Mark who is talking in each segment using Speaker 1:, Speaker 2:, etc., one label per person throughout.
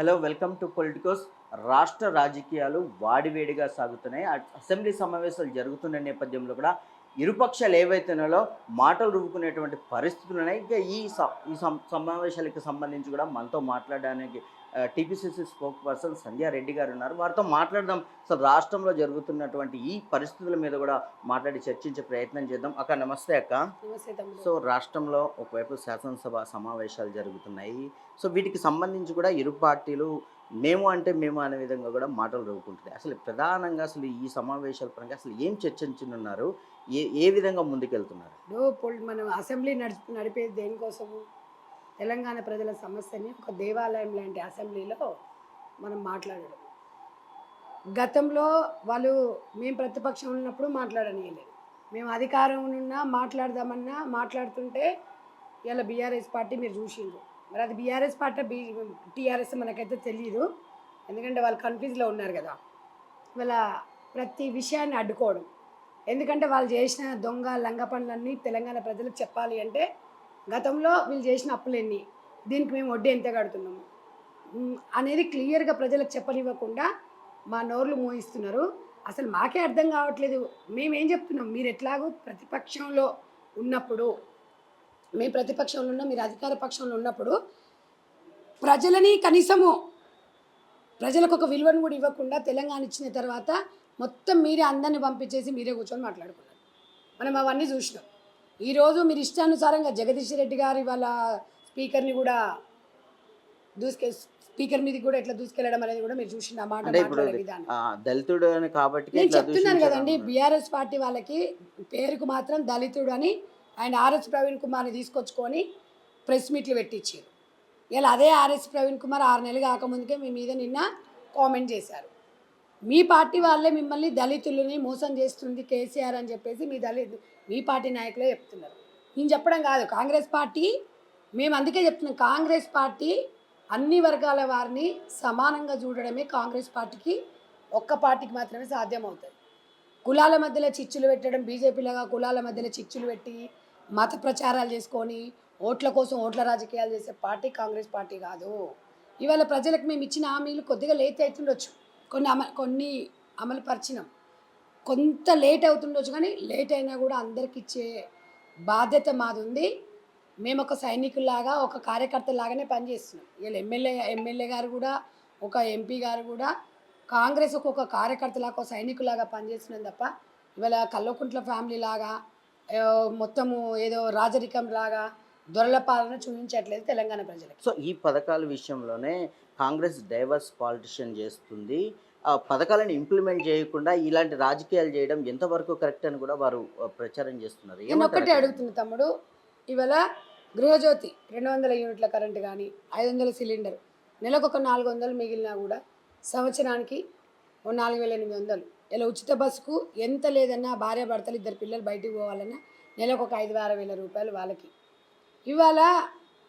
Speaker 1: Hello welcome to Politicos రాష్ట్ర రాజకీయాలు వాడివేడిగా సాగుతున్నాయి. అసెంబ్లీ సమావేశాలు జరుగుతున్న నేపథ్యంలో కూడా ఇరుపక్షాలు ఏవైతున్నాయో మాటలు రువ్వుకునేటువంటి పరిస్థితులు ఉన్నాయి. ఇంకా ఈ ఈ సమావేశాలకు సంబంధించి కూడా మనతో మాట్లాడడానికి టీపీసీసీ స్పోక్ పర్సన్ సంధ్యారెడ్డి గారు ఉన్నారు. వారితో మాట్లాడదాం. అసలు రాష్ట్రంలో జరుగుతున్నటువంటి ఈ పరిస్థితుల మీద కూడా మాట్లాడి చర్చించే ప్రయత్నం చేద్దాం. అక్క నమస్తే అక్క. సో రాష్ట్రంలో ఒకవైపు శాసనసభ సమావేశాలు జరుగుతున్నాయి. సో వీటికి సంబంధించి కూడా ఇరు పార్టీలు మేము అంటే మేము అనే విధంగా కూడా మాటలు రవ్వుకుంటున్నాయి అసలు ప్రధానంగా అసలు ఈ సమావేశాల పరంగా అసలు ఏం చర్చించనున్నారు? ఏ ఏ విధంగా ముందుకెళ్తున్నారు?
Speaker 2: మనం అసెంబ్లీ నడిపి నడిపేది దేనికోసము? తెలంగాణ ప్రజల సమస్యని ఒక దేవాలయం లాంటి అసెంబ్లీలో మనం మాట్లాడడం. గతంలో వాళ్ళు మేము ప్రతిపక్షం ఉన్నప్పుడు మాట్లాడనియలేదు. మేము అధికారం ఉన్నా మాట్లాడదామన్నా మాట్లాడుతుంటే ఇలా బీఆర్ఎస్ పార్టీ మీరు చూసిండ్రు. మరి అది బీఆర్ఎస్ పార్టీ బీ టీఆర్ఎస్ మనకైతే తెలియదు ఎందుకంటే వాళ్ళు కన్ఫ్యూజ్లో ఉన్నారు కదా. వాళ్ళ ప్రతి విషయాన్ని అడ్డుకోవడం. ఎందుకంటే వాళ్ళు చేసిన దొంగ లంగ పనులన్నీ తెలంగాణ ప్రజలకు చెప్పాలి అంటే గతంలో వీళ్ళు చేసిన అప్పులన్నీ దీనికి మేము వడ్డీ ఎంత కడుతున్నాము? అనేది క్లియర్గా ప్రజలకు చెప్పనివ్వకుండా మా నోర్లు మోయిస్తున్నారు. అసలు మాకే అర్థం కావట్లేదు. మేమేం చెప్తున్నాం? మీరు ఎట్లాగో ప్రతిపక్షంలో ఉన్నప్పుడు మేము ప్రతిపక్షంలో ఉన్న మీరు అధికార పక్షంలో ఉన్నప్పుడు ప్రజలని కనీసము ప్రజలకు ఒక విలువను కూడా ఇవ్వకుండా తెలంగాణ ఇచ్చిన తర్వాత మొత్తం మీరే అందరిని పంపించేసి మీరే కూర్చొని మాట్లాడుకున్నారు. మనం అవన్నీ చూసినాం. ఈరోజు మీరు ఇష్టానుసారంగా జగదీష్ రెడ్డి గారి వాళ్ళ స్పీకర్ని కూడా దూసుకె స్పీకర్ మీదకి కూడా ఎట్లా దూసుకెళ్ళడం అనేది కూడా మీరు చూసిన మాట
Speaker 1: దళితుడు అని కాబట్టి
Speaker 2: నేను చెప్తున్నాను కదండి. బీఆర్ఎస్ పార్టీ వాళ్ళకి పేరుకు మాత్రం దళితుడు అని ఆయన ఆర్ఎస్ ప్రవీణ్ కుమార్ని తీసుకొచ్చుకొని ప్రెస్ మీట్లు పెట్టించారు. ఇలా అదే ఆర్ఎస్ ప్రవీణ్ కుమార్ ఆరు నెలలు కాకముందుకే మీ మీద నిన్న కామెంట్ చేశారు. మీ పార్టీ వాళ్ళే మిమ్మల్ని దళితులని మోసం చేస్తుంది కేసీఆర్ అని చెప్పేసి మీ దళిత మీ పార్టీ నాయకులే చెప్తున్నారు. నేను చెప్పడం కాదు కాంగ్రెస్ పార్టీ మేము అందుకే చెప్తున్నాం కాంగ్రెస్ పార్టీ అన్ని వర్గాల వారిని సమానంగా చూడడమే కాంగ్రెస్ పార్టీకి ఒక్క పార్టీకి మాత్రమే సాధ్యమవుతుంది. కులాల మధ్యలో చిచ్చులు పెట్టడం బీజేపీలాగా కులాల మధ్యలో చిచ్చులు పెట్టి మత ప్రచారాలు చేసుకొని ఓట్ల కోసం ఓట్ల రాజకీయాలు చేసే పార్టీ కాంగ్రెస్ పార్టీ కాదు. ఇవాళ ప్రజలకు మేము ఇచ్చిన హామీలు కొద్దిగా లేట్ అవుతుండొచ్చు కొన్ని అమ కొన్ని అమలు పరిచినాం కొంత లేట్ అవుతుండొచ్చు కానీ లేట్ అయినా కూడా అందరికి ఇచ్చే బాధ్యత మాది ఉంది మేము ఒక సైనికుల్లాగా ఒక కార్యకర్తలాగానే పనిచేస్తున్నాం. వీళ్ళు ఎమ్మెల్యే ఎమ్మెల్యే గారు కూడా ఒక ఎంపీ గారు కూడా కాంగ్రెస్ ఒక కార్యకర్తలాగా ఒక సైనికులాగా పనిచేస్తున్నాం తప్ప ఇవాళ కల్లోకుంట్ల ఫ్యామిలీ లాగా మొత్తము ఏదో రాజరికం లాగా దొరల పాలన చూపించట్లేదు తెలంగాణ ప్రజలకు.
Speaker 1: సో ఈ పథకాల విషయంలోనే కాంగ్రెస్ డైవర్స్ పాలిటిషియన్ చేస్తుంది. ఆ పథకాలను ఇంప్లిమెంట్ చేయకుండా ఇలాంటి రాజకీయాలు చేయడం ఎంతవరకు కరెక్ట్ అని కూడా వారు ప్రచారం చేస్తున్నారు.
Speaker 2: నేను ఒక్కటే? అడుగుతున్నా తమ్ముడు. ఇవాళ గృహజ్యోతి రెండు వందల యూనిట్ల కరెంటు కానీ ఐదు వందల సిలిండర్ నెలకు ఒక నాలుగు వందలు మిగిలినా కూడా సంవత్సరానికి ఓ నాలుగు వేల ఎనిమిది వందలు. ఇలా ఉచిత బస్సుకు ఎంత లేదన్నా భార్య భర్తలు ఇద్దరు పిల్లలు బయటికి పోవాలన్నా నెలకు ఒక ఐదు ఆరు వేల రూపాయలు వాళ్ళకి. ఇవాళ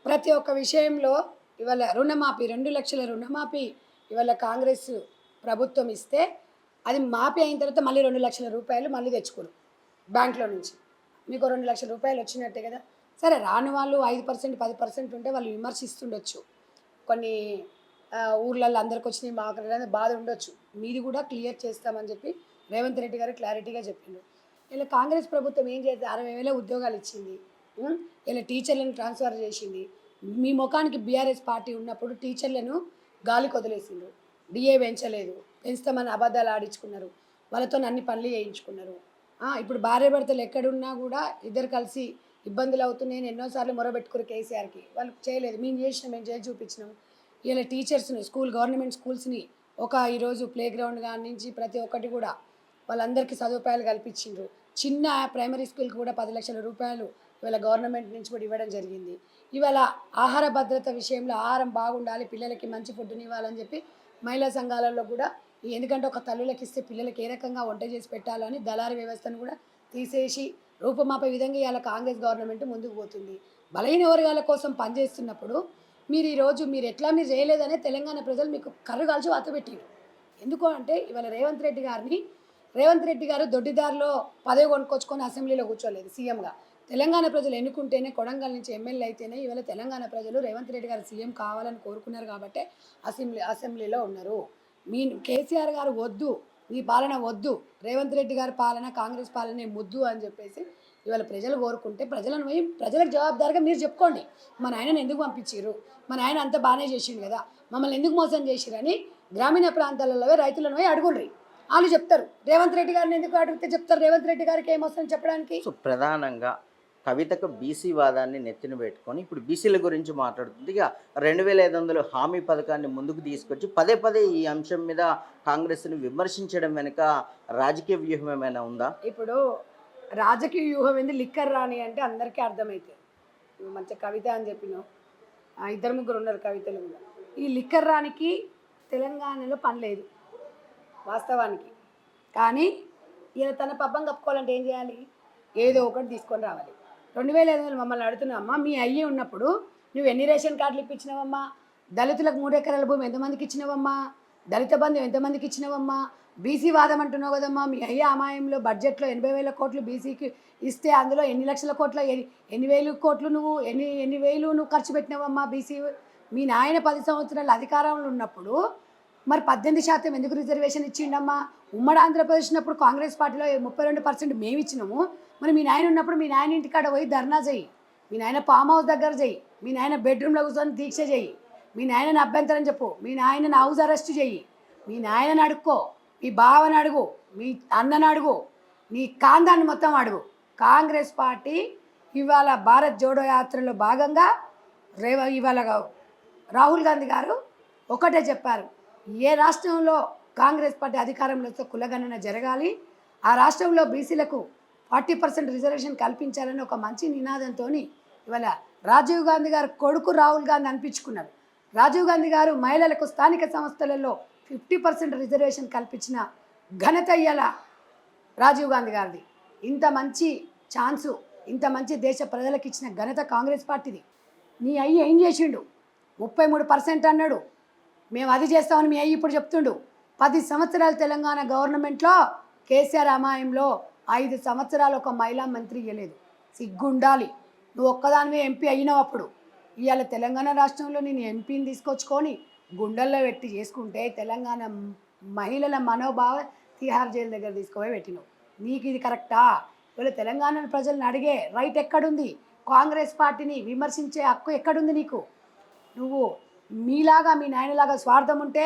Speaker 2: ప్రతి ఒక్క విషయంలో ఇవాళ రుణమాఫీ రెండు లక్షల రుణమాఫీ ఇవాళ కాంగ్రెస్ ప్రభుత్వం ఇస్తే అది మాఫీ అయిన తర్వాత మళ్ళీ రెండు లక్షల రూపాయలు మళ్ళీ తెచ్చుకోరు బ్యాంక్లో నుంచి. మీకు రెండు లక్షల రూపాయలు వచ్చినట్టే కదా. సరే రాని వాళ్ళు ఐదు పర్సెంట్ పది పర్సెంట్ ఉంటే వాళ్ళు విమర్శిస్తుండొచ్చు. కొన్ని ఊర్లలో అందరికి వచ్చినాయి మాకు రాలేదు, బాధ ఉండొచ్చు. మీది కూడా క్లియర్ చేస్తామని చెప్పి రేవంత్ రెడ్డి గారు క్లారిటీగా చెప్పిండు ఇలా కాంగ్రెస్ ప్రభుత్వం ఏం చేస్తే అరవై వేల ఉద్యోగాలు ఇచ్చింది. ఇలా టీచర్లను ట్రాన్స్ఫర్ చేసింది. మీ ముఖానికి బీఆర్ఎస్ పార్టీ ఉన్నప్పుడు టీచర్లను గాలి కొదిలేసిండ్రు. డిఏ పెంచలేదు. పెంచుతామని అబద్ధాలు ఆడించుకున్నారు. వాళ్ళతో అన్ని పనులు చేయించుకున్నారు. ఇప్పుడు భార్య భర్తలు ఎక్కడున్నా కూడా ఇద్దరు కలిసి ఇబ్బందులు అవుతున్నాయని ఎన్నోసార్లు మొరబెట్టుకురు కేసీఆర్కి. వాళ్ళు చేయలేదు. మేము చేసినాం మేము చేసి చూపించినాం. ఇలా టీచర్స్ని స్కూల్ గవర్నమెంట్ స్కూల్స్ని ఒక ఈరోజు ప్లే గ్రౌండ్ కాడి నుంచి ప్రతి ఒక్కటి కూడా వాళ్ళందరికీ సదుపాయాలు కల్పించిండ్రు. చిన్న ప్రైమరీ స్కూల్కి కూడా పది లక్షల రూపాయలు ఇవాళ గవర్నమెంట్ నుంచి కూడా ఇవ్వడం జరిగింది. ఇవాళ ఆహార భద్రత విషయంలో ఆహారం బాగుండాలి పిల్లలకి మంచి ఫుడ్ని ఇవ్వాలని చెప్పి మహిళా సంఘాలలో కూడా ఈ ఎందుకంటే ఒక తల్లులకి ఇస్తే పిల్లలకి ఏ రకంగా వంట చేసి పెట్టాలని దళారి వ్యవస్థను కూడా తీసేసి రూపమాపే విధంగా ఇవాళ కాంగ్రెస్ గవర్నమెంట్ ముందుకు పోతుంది. బలహీన వర్గాల కోసం పనిచేస్తున్నప్పుడు మీరు ఈరోజు మీరు ఎట్లా మీరు చేయలేదనే తెలంగాణ ప్రజలు మీకు కర్రు కాల్చి వాత ఎందుకు అంటే ఇవాళ రేవంత్ రెడ్డి గారిని రేవంత్ రెడ్డి గారు దొడ్డిదారిలో పదవి కొనుక్కొచ్చుకొని అసెంబ్లీలో కూర్చోలేదు సీఎంగా. తెలంగాణ ప్రజలు ఎన్నుకుంటేనే కొడంగల్ నుంచి ఎమ్మెల్యే అయితేనే ఇవాళ తెలంగాణ ప్రజలు రేవంత్ రెడ్డి గారు సీఎం కావాలని కోరుకున్నారు కాబట్టి అసెంబ్లీ అసెంబ్లీలో ఉన్నారు. మీ కేసీఆర్ గారు వద్దు నీ పాలన వద్దు రేవంత్ రెడ్డి గారి పాలన కాంగ్రెస్ పాలనే ముద్దు అని చెప్పేసి ఇవాళ ప్రజలు కోరుకుంటే ప్రజలను పోయి ప్రజలకు జవాబుదారిగా మీరు చెప్పుకోండి. మన ఆయనను ఎందుకు పంపించారు మన ఆయన అంత బాగానే చేసిండు కదా మమ్మల్ని ఎందుకు మోసం చేసిరని గ్రామీణ ప్రాంతాలలో రైతులను పోయి అడుగుండ్రి వాళ్ళు చెప్తారు రేవంత్ రెడ్డి గారిని ఎందుకు అడిగితే చెప్తారు రేవంత్ రెడ్డి గారికి ఏమొస్తుందని చెప్పడానికి?
Speaker 1: సో ప్రధానంగా కవితకు బీసీ వాదాన్ని నెత్తిన పెట్టుకొని ఇప్పుడు బీసీల గురించి మాట్లాడుతుంది. ఇక రెండు వేల ఐదు వందల హామీ పథకాన్ని ముందుకు తీసుకొచ్చి పదే పదే ఈ అంశం మీద కాంగ్రెస్ని విమర్శించడం వెనుక రాజకీయ వ్యూహం ఏమైనా ఉందా?
Speaker 2: ఇప్పుడు రాజకీయ వ్యూహం ఏంది? లిక్కర్ రాని అంటే అందరికీ అర్థమవుతుంది మంచి కవిత అని చెప్పినావు ఆ, ఇద్దరు ముగ్గురు ఉన్నారు కవితలు కూడా. ఈ లిక్కర్ రానికి తెలంగాణలో పని లేదు వాస్తవానికి. కానీ ఈయన తన పబ్బం కప్పుకోవాలంటే ఏం చేయాలి? ఏదో ఒకటి తీసుకొని రావాలి. రెండు వేల ఐదు వందలు మమ్మల్ని అడుగుతున్నావమ్మా మీ అయ్యి ఉన్నప్పుడు నువ్వు ఎన్ని రేషన్ కార్డులు ఇప్పించినావమ్మా? దళితులకు మూడు ఎకరాల భూమి ఎంతమందికి ఇచ్చినావమ్మా? దళిత బంధు ఎంతమందికి ఇచ్చినావమ్మా? బీసీ వాదం అంటున్నావు కదమ్మా. మీ అయ్యే అమాయంలో బడ్జెట్లో ఎనభై వేల కోట్లు బీసీకి ఇస్తే అందులో ఎన్ని లక్షల కోట్ల ఎన్ని ఎన్ని వేలు కోట్లు నువ్వు ఎన్ని ఎన్ని వేలు నువ్వు ఖర్చు పెట్టినావమ్మా బీసీ? మీ నాయన పది సంవత్సరాలు అధికారంలో ఉన్నప్పుడు మరి పద్దెనిమిది శాతం ఎందుకు రిజర్వేషన్ ఇచ్చిండమ్మా? ఉమ్మడి ఆంధ్రప్రదేశ్ ఉన్నప్పుడు కాంగ్రెస్ పార్టీలో ముప్పై రెండు పర్సెంట్ మేము ఇచ్చినాము మరి మీ నాయన ఉన్నప్పుడు మీ నాయన ఇంటికాడ పోయి ధర్నా చేయి. మీ నాయన ఫామ్ హౌస్ దగ్గర చేయి. మీ నాయన బెడ్రూమ్లో కూర్చొని దీక్ష చేయి. మీ నాయనని అభ్యంతరం చెప్పు. మీ నాయనని హౌస్ అరెస్ట్ చెయ్యి మీ నాయనని అడుక్కో. మీ బావని అడుగు. మీ అన్నని అడుగు. నీ కాందాన్ని మొత్తం అడుగు. కాంగ్రెస్ పార్టీ ఇవాళ భారత్ జోడో యాత్రలో భాగంగా రేవ ఇవాళ రాహుల్ గాంధీ గారు ఒకటే చెప్పారు. ఏ రాష్ట్రంలో కాంగ్రెస్ పార్టీ అధికారంలో కులగణన జరగాలి? ఆ రాష్ట్రంలో బీసీలకు ఫార్టీ పర్సెంట్ రిజర్వేషన్ కల్పించాలని ఒక మంచి నినాదంతో ఇవాళ రాజీవ్ గాంధీ గారు కొడుకు రాహుల్ గాంధీ అనిపించుకున్నారు. రాజీవ్ గాంధీ గారు మహిళలకు స్థానిక సంస్థలలో ఫిఫ్టీ పర్సెంట్ రిజర్వేషన్ కల్పించిన ఘనత ఇయ్యాల రాజీవ్ గాంధీ గారిది. ఇంత మంచి ఛాన్సు ఇంత మంచి దేశ ప్రజలకు ఇచ్చిన ఘనత కాంగ్రెస్ పార్టీది. నీ అయ్యి ఏం చేసిండు? ముప్పై మూడు పర్సెంట్ అన్నాడు. మేము అది చేస్తామని మీ అయ్యి ఇప్పుడు చెప్తుండు. పది సంవత్సరాలు తెలంగాణ గవర్నమెంట్లో కేసీఆర్ అమాయంలో ఐదు సంవత్సరాలు ఒక మహిళా మంత్రి ఇవ్వలేదు సిగ్గుండాలి. నువ్వు ఒక్కదానివే ఎంపీ అయినావు అప్పుడు. ఇవాళ తెలంగాణ రాష్ట్రంలో నేను ఎంపీని తీసుకొచ్చుకొని గుండెల్లో పెట్టి చేసుకుంటే తెలంగాణ మహిళల మనోభావ తిహార్ జైలు దగ్గర తీసుకుపోయి పెట్టినావు. నీకు ఇది కరెక్టా? ఇవాళ తెలంగాణ ప్రజలను అడిగే రైట్ ఎక్కడుంది? కాంగ్రెస్ పార్టీని విమర్శించే హక్కు ఎక్కడుంది నీకు? నువ్వు మీలాగా మీ నాయనలాగా స్వార్థం ఉంటే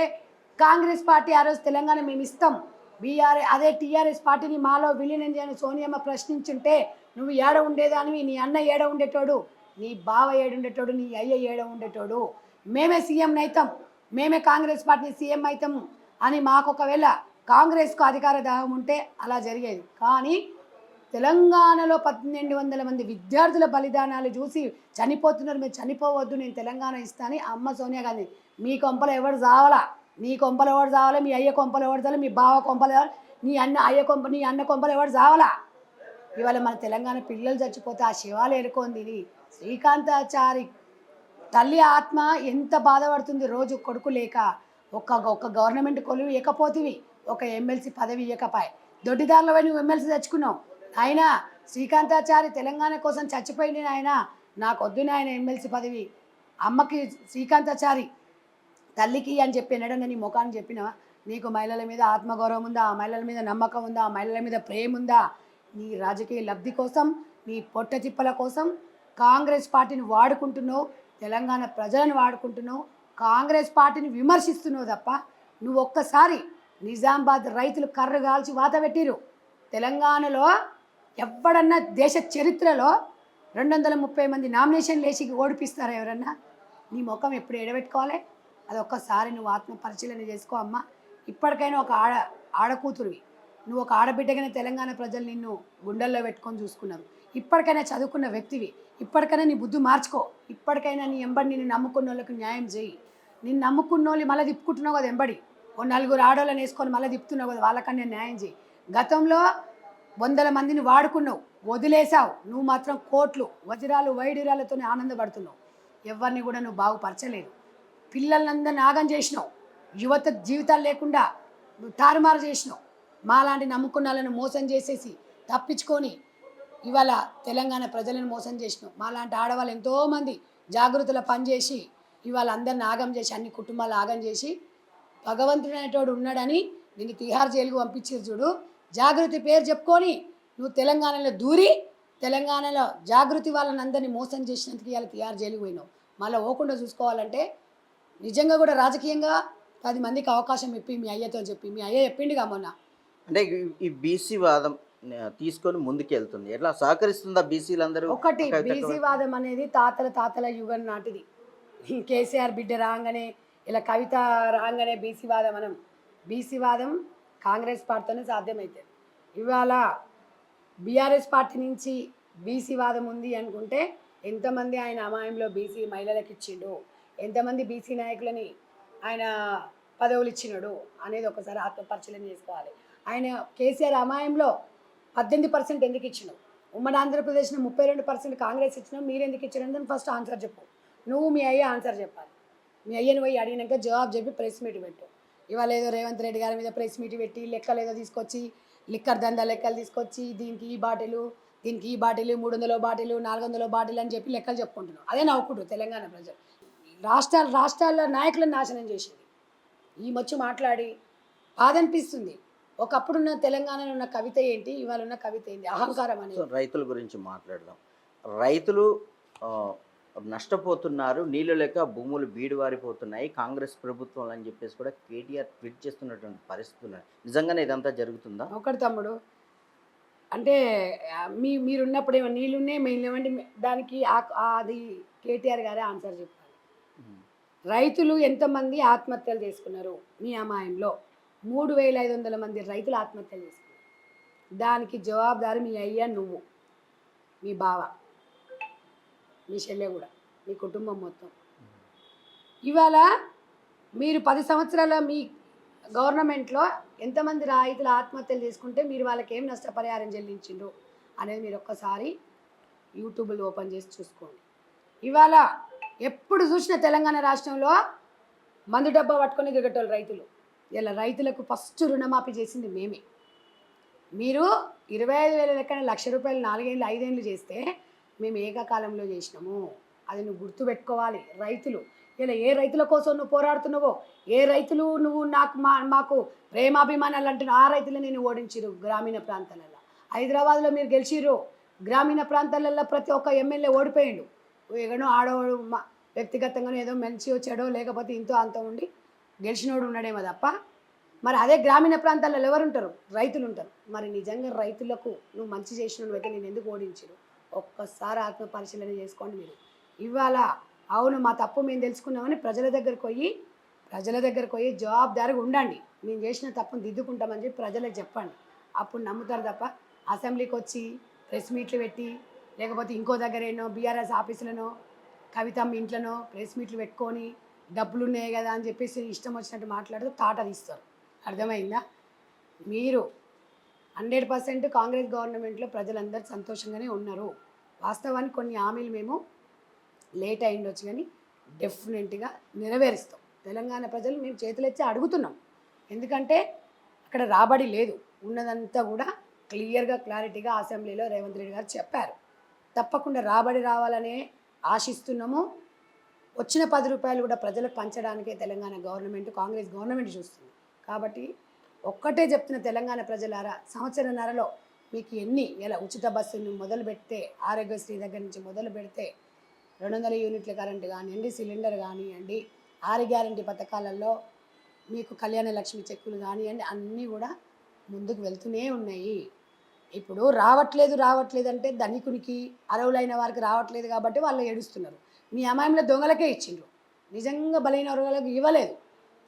Speaker 2: కాంగ్రెస్ పార్టీ ఆ రోజు తెలంగాణ మేము ఇస్తాం బీఆర్ అదే టీఆర్ఎస్ పార్టీని మాలో విలీనం చేయని సోనియమ్మ ప్రశ్నించుంటే నువ్వు ఏడ ఉండేదానివి? నీ అన్న ఏడ ఉండేటోడు? నీ బావ ఏడుండేటోడు నీ అయ్య ఏడ ఉండేటోడు? మేమే సీఎం అవుతాం మేమే కాంగ్రెస్ పార్టీ సీఎం అవుతాం అని మాకు ఒకవేళ కాంగ్రెస్కు అధికార దాహం ఉంటే అలా జరిగేది. కానీ తెలంగాణలో పద్దెనిమిది వందల మంది విద్యార్థుల బలిదానాలు చూసి చనిపోతున్నారు. మీరు చనిపోవద్దు నేను తెలంగాణ ఇస్తాను. అమ్మ సోనియా గాంధీ మీ కొంపలో ఎవరు చావలా నీ కొంపలు ఎవరు చావాలి? మీ అయ్య కొంపలు ఎవరు చావాలి? మీ బావ కొంపలు ఎవరు? నీ అన్న అయ్య కొంప నీ అన్న కొంపలు ఎవరు చావాలా? ఇవాళ మన తెలంగాణ పిల్లలు చచ్చిపోతే ఆ శివాలు ఎరుకోంది శ్రీకాంతాచారి తల్లి ఆత్మ ఎంత బాధపడుతుంది రోజు కొడుకు లేక. ఒక్క ఒక్క గవర్నమెంట్ కొలువు ఇవ్వకపోతివి ఒక ఎమ్మెల్సీ పదవి ఇవ్వకపాయి. దొడ్డిదారులో పోయి నువ్వు ఎమ్మెల్సీ తెచ్చుకున్నావు. ఆయన శ్రీకాంతాచారి తెలంగాణ కోసం చచ్చిపోయింది ఆయన నాకు వద్దు ఆయన ఎమ్మెల్సీ పదవి. అమ్మకి శ్రీకాంతాచారి తల్లికి అని చెప్పి ఎన్నడన్నా నీ ముఖాన్ని చెప్పినావా నీకు మహిళల మీద ఆత్మగౌరవం ఉందా? ఆ మహిళల మీద నమ్మకం ఉందా? ఆ మహిళల మీద ప్రేమ ఉందా? నీ రాజకీయ లబ్ధి కోసం నీ పొట్ట తిప్పల కోసం కాంగ్రెస్ పార్టీని వాడుకుంటున్నావు తెలంగాణ ప్రజలను వాడుకుంటున్నావు కాంగ్రెస్ పార్టీని విమర్శిస్తున్నావు తప్ప నువ్వు ఒక్కసారి నిజామాబాద్ రైతులు కర్ర కాల్చి వాత పెట్టిరు. తెలంగాణలో ఎవడన్నా దేశ చరిత్రలో రెండు వందల ముప్పై మంది నామినేషన్ లేచి ఓడిపిస్తారా ఎవరన్నా? నీ ముఖం ఎప్పుడు ఎడబెట్టుకోవాలి? అది ఒక్కసారి నువ్వు ఆత్మ పరిశీలన చేసుకో అమ్మా. ఇప్పటికైనా ఒక ఆడ ఆడకూతురువి. నువ్వు ఒక ఆడబిడ్డగానే తెలంగాణ ప్రజలు నిన్ను గుండెల్లో పెట్టుకొని చూసుకున్నారు. ఇప్పటికైనా చదువుకున్న వ్యక్తివి. ఇప్పటికైనా నీ బుద్ధి మార్చుకో. ఇప్పటికైనా నీ ఎంబడి నిన్ను నమ్ముకున్న వాళ్ళకి న్యాయం చేయి. నిన్ను నమ్ముకున్న వాళ్ళు మళ్ళీ తిప్పుకుంటున్నావు కదా ఎంబడి. ఓ నలుగురు ఆడోళ్ళని వేసుకొని మళ్ళీ తిప్పుతున్నావు కదా వాళ్ళకన్నా న్యాయం చేయి. గతంలో వందల మందిని వాడుకున్నావు. వదిలేసావు నువ్వు మాత్రం కోట్లు వజ్రాలు వైడూర్యాలతో ఆనందపడుతున్నావు. ఎవరిని కూడా నువ్వు బాగుపరచలేదు. పిల్లలందరిని ఆగం చేసినావు. యువత జీవితాలు లేకుండా నువ్వు తారుమారు చేసినావు. మాలాంటి నమ్ముకున్నాలను మోసం చేసేసి తప్పించుకొని ఇవాళ తెలంగాణ ప్రజలను మోసం చేసినాం మాలాంటి ఆడవాళ్ళు ఎంతోమంది జాగ్రత్తలు పనిచేసి ఇవాళ అందరిని ఆగం చేసి అన్ని కుటుంబాలు ఆగం చేసి భగవంతుడు అనేటోడు ఉన్నాడని నిన్ను తిహార్ జైలుకు పంపించారు చూడు. జాగృతి పేరు చెప్పుకొని నువ్వు తెలంగాణలో దూరి తెలంగాణలో జాగృతి వాళ్ళని అందరినీ మోసం చేసినందుకు ఇవాళ తిహార్ జైలుకు పోయినావు. మళ్ళీ పోకుండా చూసుకోవాలంటే నిజంగా కూడా రాజకీయంగా పది మందికి అవకాశం ఇప్పి మీ అయ్యతో చెప్పి మీ అయ్య చెప్పిండుగా మొన్న.
Speaker 1: అంటే ఈ- బీసీ వాదం తీసుకొని ముందుకెళ్తుంది. ఎట్లా సహకరిస్తుందా బీసీలందరూ?
Speaker 2: ఒకటి? బీసీ వాదం అనేది తాతల తాతల యుగం నాటిది. కేసీఆర్ బిడ్డ రాగానే ఇలా కవిత రాగానే బీసీ వాదం మనం బీసీ వాదం కాంగ్రెస్ పార్టీతోనే సాధ్యమవుతుంది ఇవాళ బీఆర్ఎస్ పార్టీ నుంచి బీసీ వాదం ఉంది అనుకుంటే ఎంతమంది ఆయన అమాయంలో బీసీ మహిళలకు ఇచ్చిండు ఎంతమంది బీసీ నాయకులని ఆయన పదవులు ఇచ్చినాడు అనేది ఒకసారి ఆత్మపరిశీలన చేసుకోవాలి. ఆయన కేసీఆర్ అమాయంలో పద్దెనిమిది పర్సెంట్ ఎందుకు ఇచ్చినావు? ఉమ్మడి ఆంధ్రప్రదేశ్లో ముప్పై రెండు పర్సెంట్ కాంగ్రెస్ ఇచ్చినావు మీరు ఎందుకు ఇచ్చినారు ఫస్ట్ ఆన్సర్ చెప్పు. నువ్వు మీ అయ్యే ఆన్సర్ చెప్పాలి. మీ అయ్యను పోయి అడిగినాక జవాబు చెప్పి ప్రెస్ మీట్ పెట్టు. ఇవాళ ఏదో రేవంత్ రెడ్డి గారి మీద ప్రెస్ మీట్ పెట్టి లెక్కలు ఏదో తీసుకొచ్చి లిక్కర్ దందా లెక్కలు తీసుకొచ్చి దీనికి ఈ బాటిలు దీనికి ఈ బాటిల్ మూడు వందల బాటిల్ నాలుగు వందల బాటిల్ అని చెప్పి లెక్కలు చెప్పుకుంటున్నాం అదే నవ్వుకుంటు తెలంగాణ ప్రజలు. రాష్ట్రాల రాష్ట్రాల నాయకులను నాశనం చేసింది. ఈ మచ్చు మాట్లాడి బాధనిపిస్తుంది. ఒకప్పుడున్న తెలంగాణలో ఉన్న కవిత ఏంటి ఇవాళ ఉన్న కవిత ఏంటి అహంకారం అనేది.
Speaker 1: రైతుల గురించి మాట్లాడదాం. రైతులు నష్టపోతున్నారు నీళ్ళు లేక భూములు బీడువారిపోతున్నాయి కాంగ్రెస్ ప్రభుత్వం అని చెప్పేసి కూడా కేటీఆర్ ట్వీట్ చేస్తున్నటువంటి పరిస్థితులు ఉన్నాయి. నిజంగానే ఇదంతా జరుగుతుందా?
Speaker 2: ఒకటి తమ్ముడు అంటే మీ మీరున్నప్పుడు ఏమో నీళ్ళున్నాయి మేము లేవండి దానికి అది కేటీఆర్ గారే ఆన్సర్ చెప్పాలి రైతులు ఎంతమంది ఆత్మహత్యలు చేసుకున్నారు? మీ అమాయంలో మూడు వేల ఐదు వందల మంది రైతులు ఆత్మహత్యలు చేసుకున్నారు. దానికి జవాబుదారు మీ అయ్యా నువ్వు. మీ బావ. మీ చెల్లె కూడా. మీ కుటుంబం మొత్తం. ఇవాళ మీరు పది సంవత్సరాల మీ గవర్నమెంట్లో ఎంతమంది రైతులు ఆత్మహత్యలు చేసుకుంటే మీరు వాళ్ళకి ఏం నష్టపరిహారం చెల్లించిండ్రు అనేది మీరు ఒక్కసారి యూట్యూబ్లో ఓపెన్ చేసి చూసుకోండి. ఇవాళ ఎప్పుడు చూసిన తెలంగాణ రాష్ట్రంలో మందు డబ్బా పట్టుకొని దిగటోళ్ళు రైతులు. ఇలా రైతులకు ఫస్ట్ రుణమాఫీ చేసింది మేమే. మీరు ఇరవై ఐదు వేల లెక్కన లక్ష రూపాయలు నాలుగేళ్ళు ఐదేళ్ళు చేస్తే మేము ఏకకాలంలో చేసినాము. అది నువ్వు గుర్తుపెట్టుకోవాలి. రైతులు ఇలా ఏ రైతుల కోసం నువ్వు పోరాడుతున్నావో ఏ రైతులు నువ్వు నాకు మా మాకు ప్రేమాభిమానాలు అంటున్నావు ఆ రైతులు నేను ఓడించిరు గ్రామీణ ప్రాంతాలలో హైదరాబాద్లో మీరు గెలిచిర్రు. గ్రామీణ ప్రాంతాలలో ప్రతి ఒక్క ఎమ్మెల్యే ఓడిపోయిండు. ఎగనో ఆడవాడు మా వ్యక్తిగతంగానో ఏదో మంచి వచ్చాడో లేకపోతే ఇంతో అంత ఉండి గెలిచినోడు ఉన్నాడేమో తప్ప మరి అదే గ్రామీణ ప్రాంతాలలో ఎవరు ఉంటారు? రైతులు ఉంటారు. మరి నిజంగా రైతులకు నువ్వు మంచి చేసిన అయితే నేను ఎందుకు ఓడించరు ఒక్కసారి ఆత్మ పరిశీలన చేసుకోండి మీరు. ఇవాళ అవును మా తప్పు మేము తెలుసుకున్నామని ప్రజల దగ్గరకు పోయి ప్రజల దగ్గరకు పోయి జవాబుదారిగా ఉండండి. మేము చేసిన తప్పును దిద్దుకుంటామని చెప్పి ప్రజలకు చెప్పండి. అప్పుడు నమ్ముతారు తప్ప అసెంబ్లీకి వచ్చి ప్రెస్ మీట్లు పెట్టి లేకపోతే ఇంకో దగ్గర ఏనో బీఆర్ఎస్ ఆఫీసులనో కవితమ్మ ఇంట్లోనో ప్రెస్ మీట్లు పెట్టుకొని డబ్బులు ఉన్నాయి కదా అని చెప్పేసి ఇష్టం వచ్చినట్టు మాట్లాడుతూ తాట తీస్తారు. అర్థమైందా? మీరు హండ్రెడ్ పర్సెంట్ కాంగ్రెస్ గవర్నమెంట్లో ప్రజలందరూ సంతోషంగానే ఉన్నారు. వాస్తవానికి కొన్ని హామీలు మేము లేట్ అయిండొచ్చు కానీ డెఫినెట్గా నెరవేరుస్తాం. తెలంగాణ ప్రజలు మేము చేతులెచ్చి అడుగుతున్నాం. ఎందుకంటే అక్కడ రాబడి లేదు. ఉన్నదంతా కూడా క్లియర్గా క్లారిటీగా అసెంబ్లీలో రేవంత్ రెడ్డి గారు చెప్పారు. తప్పకుండా రాబడి రావాలనే ఆశిస్తున్నాము. వచ్చిన పది రూపాయలు కూడా ప్రజలకు పంచడానికే తెలంగాణ గవర్నమెంట్ కాంగ్రెస్ గవర్నమెంట్ చూస్తుంది. కాబట్టి ఒక్కటే చెప్తున్న తెలంగాణ ప్రజలారా సంవత్సరన్నరలో మీకు ఎన్ని ఎలా ఉచిత బస్సును మొదలు పెడితే ఆరోగ్యశ్రీ దగ్గర నుంచి మొదలు పెడితే రెండు వందల యూనిట్ల కరెంటు కానివ్వండి సిలిండర్ కానివ్వండి ఆరు గ్యారంటీ పథకాలలో మీకు కళ్యాణ లక్ష్మి చెక్కులు కానివ్వండి అన్నీ కూడా ముందుకు వెళ్తూనే ఉన్నాయి. ఇప్పుడు రావట్లేదు రావట్లేదు అంటే ధనికునికి అరవులైన వారికి రావట్లేదు కాబట్టి వాళ్ళు ఏడుస్తున్నారు. మీ అమ్మాయిలో దొంగలకే ఇచ్చిండ్రు. నిజంగా బలైన వర్గాలకు ఇవ్వలేదు.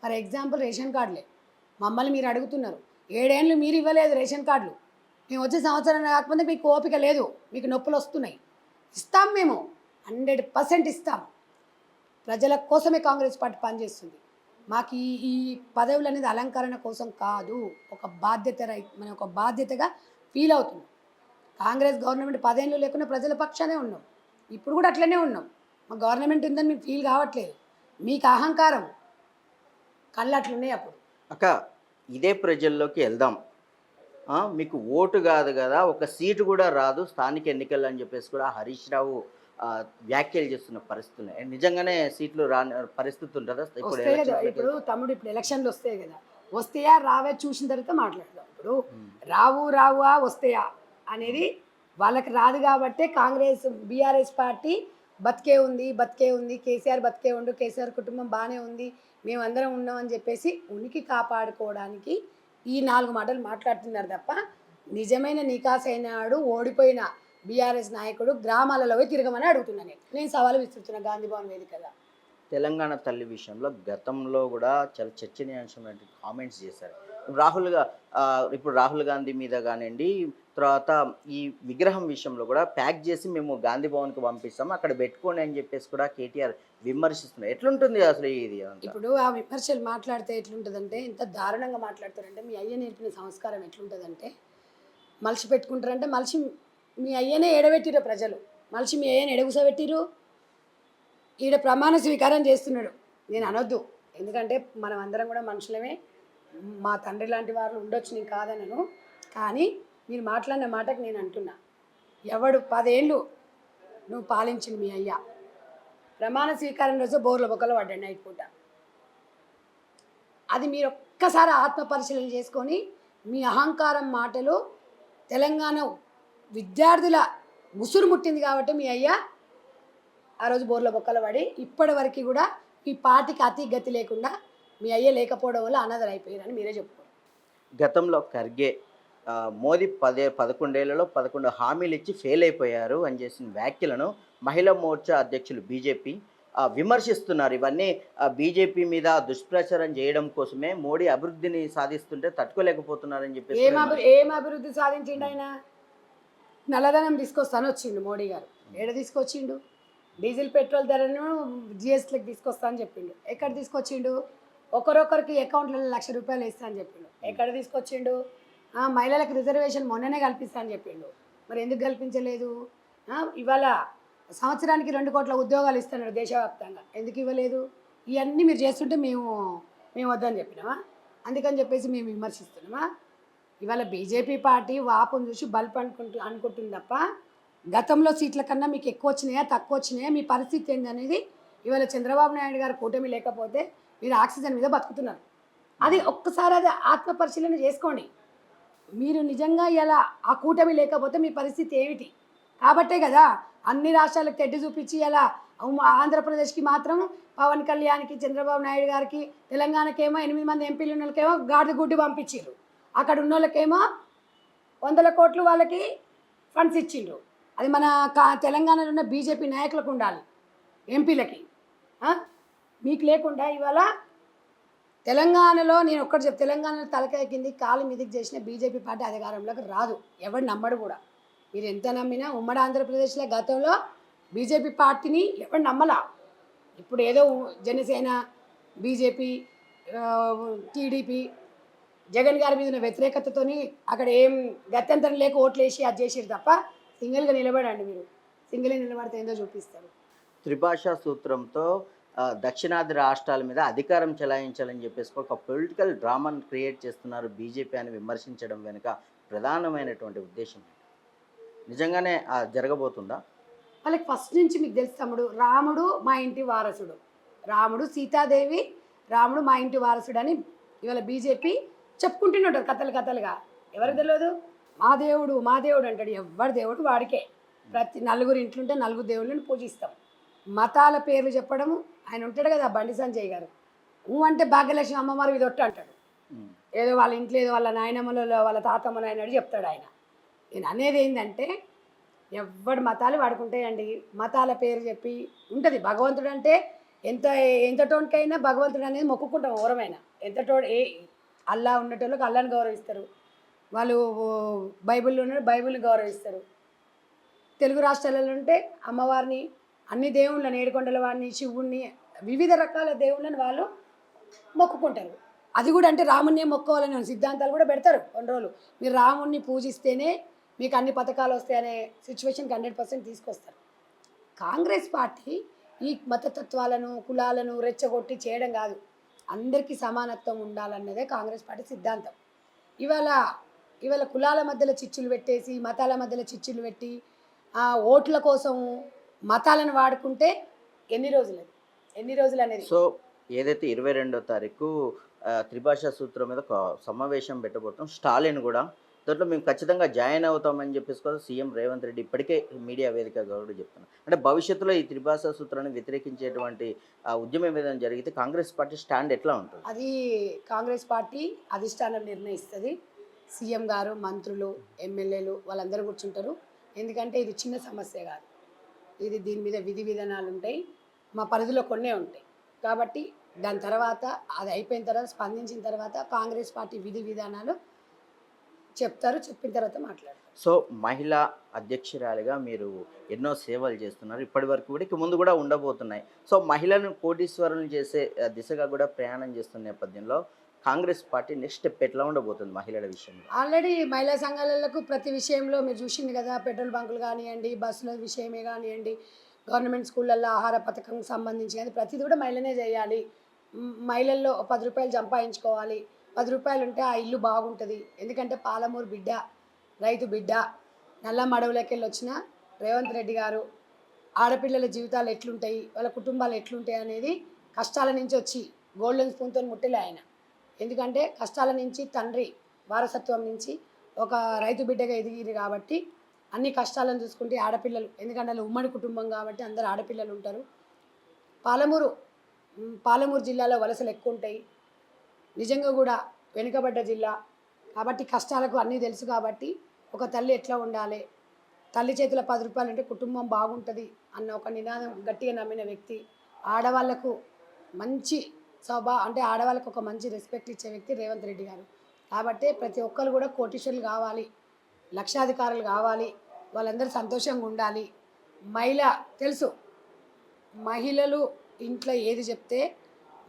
Speaker 2: ఫర్ ఎగ్జాంపుల్ రేషన్ కార్డులే. మమ్మల్ని మీరు అడుగుతున్నారు. ఏడేళ్ళు మీరు ఇవ్వలేదు రేషన్ కార్డులు. మేము వచ్చే సంవత్సరం కాకపోతే మీకు ఓపిక లేదు. మీకు నొప్పులు వస్తున్నాయి. ఇస్తాం మేము. హండ్రెడ్ పర్సెంట్ ఇస్తాం. ప్రజల కోసమే కాంగ్రెస్ పార్టీ పనిచేస్తుంది. మాకు ఈ ఈ పదవులు అనేది అలంకరణ కోసం కాదు. ఒక బాధ్యత రై ఒక బాధ్యతగా ఫీల్ అవుతున్నాం. కాంగ్రెస్ గవర్నమెంట్ పదేళ్ళు లేకుండా ప్రజల పక్షానే ఉన్నాం. ఇప్పుడు కూడా అట్లనే ఉన్నాం. మా గవర్నమెంట్ ఉందని మీకు ఫీల్ కావట్లేదు. మీకు అహంకారం. కళ్ళు అట్లున్నాయి అప్పుడు.
Speaker 1: అక్క ఇదే ప్రజల్లోకి వెళ్దాం. మీకు ఓటు కాదు కదా ఒక సీటు కూడా రాదు స్థానిక ఎన్నికలు అని చెప్పేసి కూడా హరీష్ రావు వ్యాఖ్యలు చేస్తున్న పరిస్థితులు. నిజంగానే సీట్లు రాని పరిస్థితి ఉంటుందా? ఇప్పుడు
Speaker 2: తమ్ముడు ఇప్పుడు ఎలక్షన్లు వస్తాయి కదా. వస్తాయా రావే చూసిన తర్వాత మాట్లాడదాం. ఇప్పుడు రావు రావా వస్తాయా అనేది వాళ్ళకి రాదు కాబట్టే కాంగ్రెస్ బీఆర్ఎస్ పార్టీ బతికే ఉంది బతికే ఉంది కేసీఆర్ బతికే ఉండు కేసీఆర్ కుటుంబం బాగానే ఉంది మేమందరం ఉన్నామని చెప్పేసి ఉనికి కాపాడుకోవడానికి ఈ నాలుగు మాటలు మాట్లాడుతున్నారు తప్ప నిజమైన నికాసైనాడు ఓడిపోయిన బీఆర్ఎస్ నాయకుడు గ్రామాలలో తిరగమని అడుగుతున్నాను నేను. నేను సవాలు విస్తున్నా గాంధీ భవన్ వేదికగా.
Speaker 1: తెలంగాణ తల్లి విషయంలో గతంలో కూడా చాలా చర్చనీయాంశమైన కామెంట్స్ చేశారు. రాహుల్గా ఇప్పుడు రాహుల్ గాంధీ మీద కానివ్వండి తర్వాత ఈ విగ్రహం విషయంలో కూడా ప్యాక్ చేసి మేము గాంధీ భవన్కి పంపిస్తాం అక్కడ పెట్టుకోండి అని చెప్పేసి కూడా కేటీఆర్ విమర్శిస్తున్నారు. ఎట్లుంటుంది అసలు ఇది
Speaker 2: ఇప్పుడు ఆ విమర్శలు మాట్లాడితే ఎట్లుంటుందంటే ఎంత దారుణంగా మాట్లాడతారంటే మీ అయ్య నేర్పిన సంస్కారం ఎట్లుంటుందంటే మలిసి పెట్టుకుంటారంటే మలిసి మీ అయ్యనే ఎడబెట్టిరు ప్రజలు. మలిసి మీ అయ్యని ఎడగుసబెట్టిరు ఈడ ప్రమాణ స్వీకారం చేస్తున్నాడు. నేను అనొద్దు. ఎందుకంటే మనం అందరం కూడా మనుషులమే. మా తండ్రి లాంటి వారు ఉండొచ్చు నేను కాదనను. కానీ మీరు మాట్లాడిన మాటకు నేను అంటున్నా. ఎవడు పదేళ్ళు నువ్వు పాలించింది మీ అయ్యా. ప్రమాణ స్వీకారం రోజు బోర్ల బొక్కలు పడ్డాడు నైట్ పూట. అది మీరు ఒక్కసారి ఆత్మపరిశీలన చేసుకొని మీ అహంకారం మాటలు తెలంగాణ విద్యార్థుల ముసురు ముట్టింది కాబట్టి మీ అయ్యా ఆ రోజు బోర్ల బొక్కలు పడి ఇప్పటి వరకు కూడా మీ పార్టీకి అతి గతి లేకుండా మీ అయ్య లేకపోవడం వల్ల అనాథలు అయిపోయారని మీరే చెప్పుకోండి
Speaker 1: గతంలో ఖర్గే మోదీ పదే పదకొండేళ్ళలో పదకొండు హామీలు ఇచ్చి ఫెయిల్ అయిపోయారు అని చేసిన వ్యాఖ్యలను మహిళా మోర్చా అధ్యక్షులు బీజేపీ విమర్శిస్తున్నారు. ఇవన్నీ బీజేపీ మీద దుష్ప్రచారం చేయడం కోసమే మోడీ అభివృద్ధిని సాధిస్తుంటే తట్టుకోలేకపోతున్నారని
Speaker 2: అభి ఏం అభివృద్ధి సాధించిండు ఆయన? నల్లధనం తీసుకొస్తాను వచ్చిండు మోడీ గారు. ఏడ తీసుకొచ్చిండు? డీజిల్ పెట్రోల్ ధరను జిఎస్టీకి తీసుకొస్తా అని చెప్పిండు. ఎక్కడ తీసుకొచ్చిండు? ఒకరొకరికి అకౌంట్లలో లక్ష రూపాయలు ఇస్తా అని చెప్పిండు. ఎక్కడ తీసుకొచ్చిండు? మహిళలకు రిజర్వేషన్ మొన్ననే కల్పిస్తా అని చెప్పిండు. మరి ఎందుకు కల్పించలేదు? ఇవాళ సంవత్సరానికి రెండు కోట్ల ఉద్యోగాలు ఇస్తున్నాడు దేశవ్యాప్తంగా. ఎందుకు ఇవ్వలేదు? ఇవన్నీ మీరు చేస్తుంటే మేము మేము వద్దని చెప్పినామా? అందుకని చెప్పేసి మేము విమర్శిస్తున్నామా? ఇవాళ బీజేపీ పార్టీ వాపును చూసి బల్బ్ అనుకుంటు అనుకుంటుంది తప్ప గతంలో సీట్ల కన్నా మీకు ఎక్కువ వచ్చినాయా తక్కువ వచ్చినాయా? మీ పరిస్థితి ఏందనేది అనేది ఇవాళ చంద్రబాబు నాయుడు గారు కూటమి లేకపోతే మీరు ఆక్సిజన్ మీద బతుకుతున్నారు. అది ఒక్కసారి అది ఆత్మ పరిశీలన చేసుకోండి. మీరు నిజంగా ఇలా ఆ కూటమి లేకపోతే మీ పరిస్థితి ఏమిటి? కాబట్టే కదా అన్ని రాష్ట్రాలకు తెడ్డి చూపించి ఇలా ఆంధ్రప్రదేశ్కి మాత్రం పవన్ కళ్యాణ్కి చంద్రబాబు నాయుడు గారికి తెలంగాణకేమో ఎనిమిది మంది ఎంపీలు ఉన్న వాళ్ళకేమో గాడిద గుడ్డి పంపించారు అక్కడ ఉన్న వాళ్ళకేమో వందల కోట్లు వాళ్ళకి ఫండ్స్ ఇచ్చిండ్రు. అది మన కా తెలంగాణలో ఉన్న బీజేపీ నాయకులకు ఉండాలి ఎంపీలకి. మీకు లేకుండా ఇవాళ తెలంగాణలో నేను ఒక్కటి చెప్ తెలంగాణలో తలకాయ కింది కాలు మీదకి చేసిన బీజేపీ పార్టీ అధికారంలోకి రాదు. ఎవడు నమ్మడు కూడా. మీరు ఎంత నమ్మినా ఉమ్మడి ఆంధ్రప్రదేశ్లో గతంలో బీజేపీ పార్టీని ఎవరు నమ్మలా? ఇప్పుడు ఏదో జనసేన బీజేపీ టీడీపీ జగన్ గారి మీద ఉన్న వ్యతిరేకతతోని అక్కడ ఏం గత్యంతరం లేక ఓట్లు వేసి అది చేసారు తప్ప సింగిల్గా నిలబడండి మీరు. సింగిల్గా నిలబడితే ఏందో చూపిస్తారు.
Speaker 1: త్రిభాషా సూత్రంతో దక్షిణాది రాష్ట్రాల మీద అధికారం చెలాయించాలని చెప్పేసి ఒక పొలిటికల్ డ్రామాను క్రియేట్ చేస్తున్నారు బీజేపీ అని విమర్శించడం వెనుక ప్రధానమైనటువంటి ఉద్దేశం నిజంగానే జరగబోతుందా?
Speaker 2: వాళ్ళకి ఫస్ట్ నుంచి మీకు తెలుసు తమ్ముడు రాముడు మా ఇంటి వారసుడు. రాముడు సీతాదేవి రాముడు మా ఇంటి వారసుడు అని ఇవాళ బీజేపీ చెప్పుకుంటూనే కథలు కథలుగా. ఎవరికి తెలియదు? మా దేవుడు మా దేవుడు అంటాడు ఎవరి దేవుడు వాడికే. ప్రతి నలుగురు ఇంట్లుంటే నలుగురు దేవుళ్ళని పూజిస్తాం. మతాల పేర్లు చెప్పడము ఆయన ఉంటాడు కదా బండి సంజయ్ గారు. ఊ అంటే భాగ్యలక్ష్మి అమ్మవారు ఇది ఒట్టు అంటాడు. ఏదో వాళ్ళ ఇంట్లో ఏదో వాళ్ళ నాయనమ్మలో వాళ్ళ తాతమ్మలో అయినాడు చెప్తాడు ఆయన. నేను అనేది ఏంటంటే ఎవడు మతాలు వాడుకుంటాయండి. మతాల పేరు చెప్పి ఉంటుంది. భగవంతుడు అంటే ఎంత ఎంతటోనికైనా భగవంతుడు అనేది మొక్కుకుంటాం ఓరమైనా ఎంతటో ఏ అల్లా ఉన్నటోళ్ళకి అల్లాని గౌరవిస్తారు. వాళ్ళు బైబిల్లో ఉన్న బైబిల్ని గౌరవిస్తారు. తెలుగు రాష్ట్రాలలో ఉంటే అమ్మవారిని అన్ని దేవుళ్ళని ఏడుకొండల వారిని శివుణ్ణి వివిధ రకాల దేవుళ్ళని వాళ్ళు మొక్కుకుంటారు. అది కూడా అంటే రాముణ్ణి మొక్కోవాలని సిద్ధాంతాలు కూడా పెడతారు కొన్ని రోజులు. మీరు రాముణ్ణి పూజిస్తేనే మీకు అన్ని పథకాలు వస్తాయనే సిచ్యువేషన్కి హండ్రెడ్ పర్సెంట్ తీసుకొస్తారు. కాంగ్రెస్ పార్టీ ఈ మతతత్వాలను కులాలను రెచ్చగొట్టి చేయడం కాదు. అందరికీ సమానత్వం ఉండాలన్నదే కాంగ్రెస్ పార్టీ సిద్ధాంతం. ఇవాళ ఇవాళ కులాల మధ్యలో చిచ్చులు పెట్టేసి మతాల మధ్యలో చిచ్చులు పెట్టి ఆ ఓట్ల కోసం మతాలను వాడుకుంటే ఎన్ని రోజులు? అది ఎన్ని రోజులు అనేది?
Speaker 1: సో ఏదైతే ఇరవై రెండో తారీఖు త్రిభాషా సూత్రం మీద సమావేశం పెట్టబోతున్నాం. స్టాలిన్ కూడా. దాంట్లో మేము ఖచ్చితంగా జాయిన్ అవుతామని చెప్పేసి కూడా సీఎం రేవంత్ రెడ్డి ఇప్పటికే మీడియా వేదికగా కూడా చెప్తున్నారు. అంటే భవిష్యత్తులో ఈ త్రిభాషా సూత్రాన్ని వ్యతిరేకించేటువంటి ఆ, ఉద్యమం ఏదైనా జరిగితే కాంగ్రెస్ పార్టీ స్టాండ్ ఎట్లా ఉంటుంది?
Speaker 2: అది కాంగ్రెస్ పార్టీ అధిష్టానం నిర్ణయిస్తుంది. సీఎం గారు మంత్రులు ఎమ్మెల్యేలు వాళ్ళందరూ కూర్చుంటారు. ఎందుకంటే ఇది చిన్న సమస్య కాదు. ఇది దీని మీద విధి విధానాలు ఉంటాయి. మా పరిధిలో కొన్నే ఉంటాయి. కాబట్టి దాని తర్వాత అది అయిపోయిన తర్వాత స్పందించిన తర్వాత కాంగ్రెస్ పార్టీ విధి విధానాలు చెప్తారు చెప్పిన తర్వాత మాట్లాడతారు.
Speaker 1: సో మహిళా అధ్యక్షురాలిగా మీరు ఎన్నో సేవలు చేస్తున్నారు. ఇప్పటి వరకు కూడా ఇక ముందు కూడా ఉండబోతున్నాయి. సో మహిళలను కోటీశ్వరులు చేసే దిశగా కూడా ప్రయాణం చేస్తున్న నేపథ్యంలో కాంగ్రెస్ పార్టీ నెక్స్ట్ స్టెప్ ఎట్లా ఉండబోతుంది మహిళల విషయంలో?
Speaker 2: ఆల్రెడీ మహిళా సంఘాలకు ప్రతి విషయంలో మీరు చూసింది కదా పెట్రోల్ బంకులు కానివ్వండి బస్సుల విషయమే కానివ్వండి గవర్నమెంట్ స్కూళ్ళల్లో ఆహార పథకం సంబంధించి కానీ ప్రతిది కూడా మహిళనే చేయాలి. మహిళల్లో పది రూపాయలు సంపాదించుకోవాలి. పది రూపాయలు ఉంటే ఆ ఇల్లు బాగుంటుంది. ఎందుకంటే పాలమూరు బిడ్డ రైతు బిడ్డ నల్ల మడవులకి వెళ్ళి వచ్చిన రేవంత్ రెడ్డి గారు ఆడపిల్లల జీవితాలు ఎట్లుంటాయి వాళ్ళ కుటుంబాలు ఎట్లుంటాయి అనేది కష్టాల నుంచి వచ్చి గోల్డెన్ స్పూన్తో ముట్టలే ఆయన. ఎందుకంటే కష్టాల నుంచి తండ్రి వారసత్వం నుంచి ఒక రైతు బిడ్డగా ఎదిగిరు కాబట్టి అన్ని కష్టాలను చూసుకుంటే ఆడపిల్లలు. ఎందుకంటే వాళ్ళు ఉమ్మడి కుటుంబం కాబట్టి అందరు ఆడపిల్లలు ఉంటారు. పాలమూరు పాలమూరు జిల్లాలో వలసలు ఎక్కువ ఉంటాయి. నిజంగా కూడా వెనుకబడ్డ జిల్లా. కాబట్టి కష్టాలకు అన్నీ తెలుసు కాబట్టి ఒక తల్లి ఎట్లా ఉండాలి? తల్లి చేతిలో పది రూపాయలు ఉంటే కుటుంబం బాగుంటుంది అన్న ఒక నినాదం గట్టిగా నమ్మిన వ్యక్తి. ఆడవాళ్ళకు మంచి స్వభా అంటే ఆడవాళ్ళకు ఒక మంచి రెస్పెక్ట్ ఇచ్చే వ్యక్తి రేవంత్ రెడ్డి గారు. కాబట్టి ప్రతి ఒక్కరు కూడా కోటీశ్వరులు కావాలి లక్షాధికారులు కావాలి వాళ్ళందరూ సంతోషంగా ఉండాలి. మహిళ తెలుసు మహిళలు ఇంట్లో ఏది చెప్తే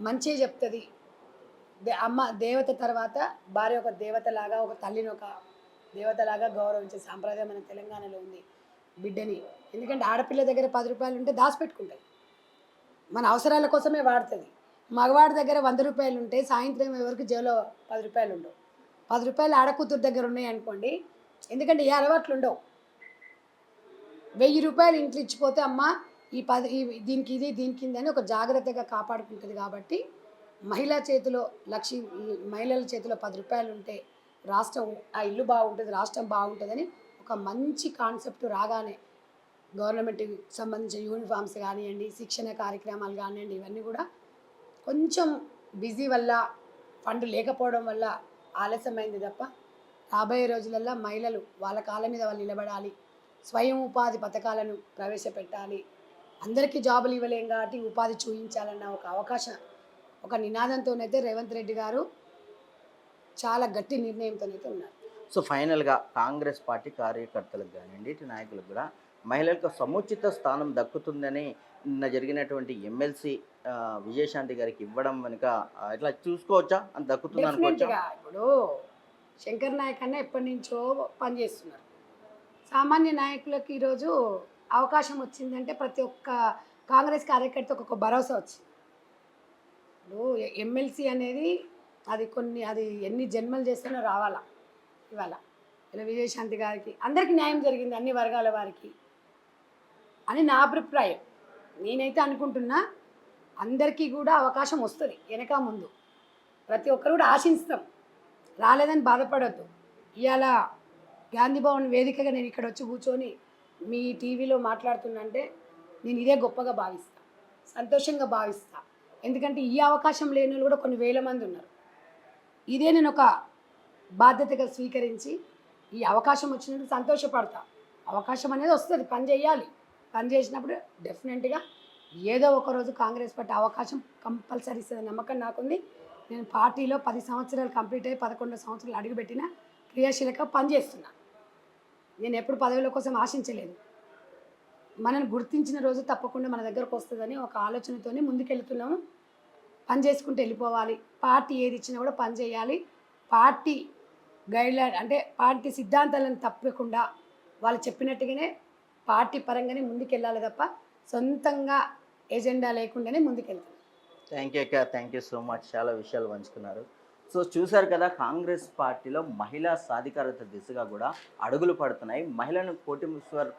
Speaker 2: మంచి చెప్తుంది. దే అమ్మ దేవత తర్వాత భార్య ఒక దేవతలాగా ఒక తల్లిని ఒక దేవతలాగా గౌరవించే సాంప్రదాయం మన తెలంగాణలో ఉంది బిడ్డని. ఎందుకంటే ఆడపిల్ల దగ్గర పది రూపాయలు ఉంటే దాచిపెట్టుకుంటుంది. మన అవసరాల కోసమే వాడుతుంది. మగవాడి దగ్గర వంద రూపాయలు ఉంటే సాయంత్రం ఎవరికి జేబులో పది రూపాయలు ఉండవు. పది రూపాయలు ఆడకూతురు దగ్గర ఉన్నాయి అనుకోండి ఎందుకంటే ఏ అలవాట్లు ఉండవు. వెయ్యి రూపాయలు ఇంట్లో ఇచ్చిపోతే అమ్మ ఈ పది ఈ దీనికి ఇది దీనికి ఇది అని ఒక జాగ్రత్తగా కాపాడుకుంటుంది కాబట్టి మహిళా చేతిలో లక్ష మహిళల చేతిలో పది రూపాయలు ఉంటే రాష్ట్రం ఆ ఇల్లు బాగుంటుంది రాష్ట్రం బాగుంటుందని ఒక మంచి కాన్సెప్ట్ రాగానే గవర్నమెంట్కి సంబంధించిన యూనిఫామ్స్ కానివ్వండి శిక్షణ కార్యక్రమాలు కానివ్వండి ఇవన్నీ కూడా కొంచెం బిజీ వల్ల ఫండ్ లేకపోవడం వల్ల ఆలస్యమైంది తప్ప రాబోయే రోజులల్లో మహిళలు వాళ్ళ కాళ్ళ మీద వాళ్ళు నిలబడాలి. స్వయం ఉపాధి పథకాలను ప్రవేశపెట్టాలి. అందరికీ జాబులు ఇవ్వలేం కాబట్టి ఉపాధి చూపించాలన్న ఒక అవకాశం ఒక నినాదంతోనైతే రేవంత్ రెడ్డి గారు చాలా గట్టి నిర్ణయంతోనైతే ఉన్నారు.
Speaker 1: సో ఫైనల్గా కాంగ్రెస్ పార్టీ కార్యకర్తలకు కానివ్వండి ఇటు నాయకులకు కూడా మహిళలకు సముచిత స్థానం దక్కుతుందని నిన్న జరిగినటువంటి ఎమ్మెల్సీ విజయశాంతి గారికి ఇవ్వడం వెనుక ఇట్లా చూసుకోవచ్చా? అని దక్కుతుంది అనుకోవచ్చా?
Speaker 2: ఇప్పుడు శంకర్ నాయక్ అన్న ఎప్పటి నుంచో పనిచేస్తున్నారు సామాన్య నాయకులకు ఈరోజు అవకాశం వచ్చిందంటే ప్రతి ఒక్క కాంగ్రెస్ కార్యకర్త ఒక భరోసా వచ్చింది. ఇప్పుడు ఎమ్మెల్సీ అనేది అది కొన్ని అది ఎన్ని జన్మలు చేస్తేనో రావాలా ఇవాళ ఇలా విజయశాంతి గారికి అందరికీ న్యాయం జరిగింది అన్ని వర్గాల వారికి అని నా అభిప్రాయం. నేనైతే అనుకుంటున్నా అందరికీ కూడా అవకాశం వస్తుంది వెనక ముందు. ప్రతి ఒక్కరు కూడా ఆశిస్తాం రాలేదని బాధపడద్దు. ఇవాళ గాంధీ భవన్ వేదికగా నేను ఇక్కడ వచ్చి కూర్చొని మీ టీవీలో మాట్లాడుతున్నంటే నేను ఇదే గొప్పగా భావిస్తా సంతోషంగా భావిస్తా. ఎందుకంటే ఈ అవకాశం లేని వాళ్ళు కూడా కొన్ని వేల మంది ఉన్నారు. ఇదే నేను ఒక బాధ్యతగా స్వీకరించి ఈ అవకాశం వచ్చినందుకు సంతోషపడతా. అవకాశం అనేది వస్తుంది పని చేయాలి. పని చేసినప్పుడు డెఫినెట్గా ఏదో ఒక రోజు కాంగ్రెస్ పార్టీ అవకాశం కంపల్సరీ ఇస్తుంది. నమ్మకం నాకుంది. నేను పార్టీలో పది సంవత్సరాలు కంప్లీట్ అయ్యి పదకొండు సంవత్సరాలు అడుగుపెట్టిన క్రియాశీలక పనిచేస్తున్నా నేను ఎప్పుడు పదవుల కోసం ఆశించలేదు. మనల్ని గుర్తించిన రోజు తప్పకుండా మన దగ్గరకు వస్తుందని ఒక ఆలోచనతోనే ముందుకెళ్తున్నాము పని చేసుకుంటూ వెళ్ళిపోవాలి. పార్టీ ఏది ఇచ్చినా కూడా పని చేయాలి. పార్టీ గైడ్లైన్ అంటే పార్టీ సిద్ధాంతాలను తప్పకుండా వాళ్ళు చెప్పినట్టుగానే పార్టీ పరంగానే ముందుకెళ్ళాలి తప్ప సొంతంగా ఎజెండా లేకుండానే ముందుకెళ్తాం.
Speaker 1: థ్యాంక్ యూ అక్క. థ్యాంక్ యూ సో మచ్ చాలా విషయాలు పంచుకున్నారు. సో చూశారు కదా కాంగ్రెస్ పార్టీలో మహిళా సాధికారత దిశగా కూడా అడుగులు పడుతున్నాయి. మహిళలను కోటి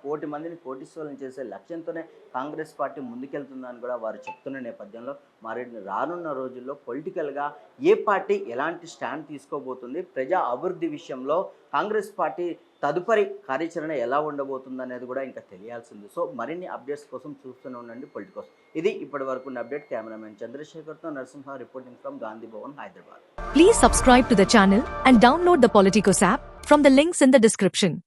Speaker 1: కోటి మందిని కోటీశ్వరం చేసే లక్ష్యంతోనే కాంగ్రెస్ పార్టీ ముందుకెళ్తుందని కూడా వారు చెప్తున్న నేపథ్యంలో మరి రానున్న రోజుల్లో పొలిటికల్గా ఏ పార్టీ ఎలాంటి స్టాండ్ తీసుకోబోతుంది? ప్రజా అభివృద్ధి విషయంలో కాంగ్రెస్ పార్టీ తదుపరి కార్యాచరణ ఎలా ఉండబోతుంది అనేది కూడా ఇంకా తెలియాల్సింది. సో మరిన్ని అప్డేట్స్ కోసం చూస్తూనే ఉండండి పొలిటికోస్ ఇది ఇప్పటి వరకు ఉన్న update. Cameraman చంద్రశేఖర్తో Narasimha reporting from Gandhi Bhavan Hyderabad.
Speaker 3: Please subscribe to the channel and download the Politicos app from the links in the description